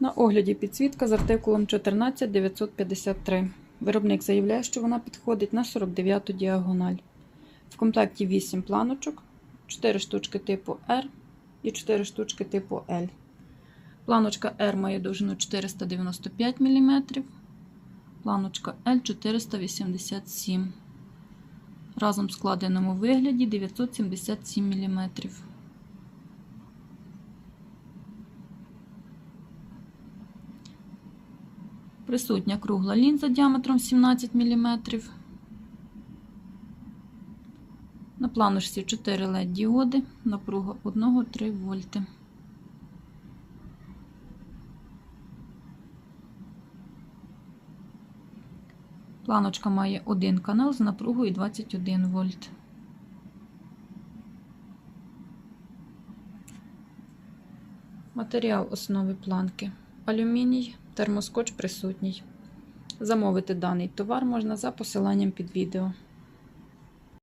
На огляді підсвітка з артикулом 14953. Виробник заявляє, що вона підходить на 49-ту діагональ. В комплекті 8 планочок, 4 штучки типу R і 4 штучки типу L. Планочка R має довжину 495 мм, планочка L 487 Разом в складеному вигляді 977 мм. Присутня кругла лінза діаметром 17 мм. На планочці 4 LED діоди, напруга 1-3 вольти. Планочка має один канал з напругою 21 вольт. Матеріал основи планки. Алюміній, термоскотч присутній. Замовити даний товар можна за посиланням під відео.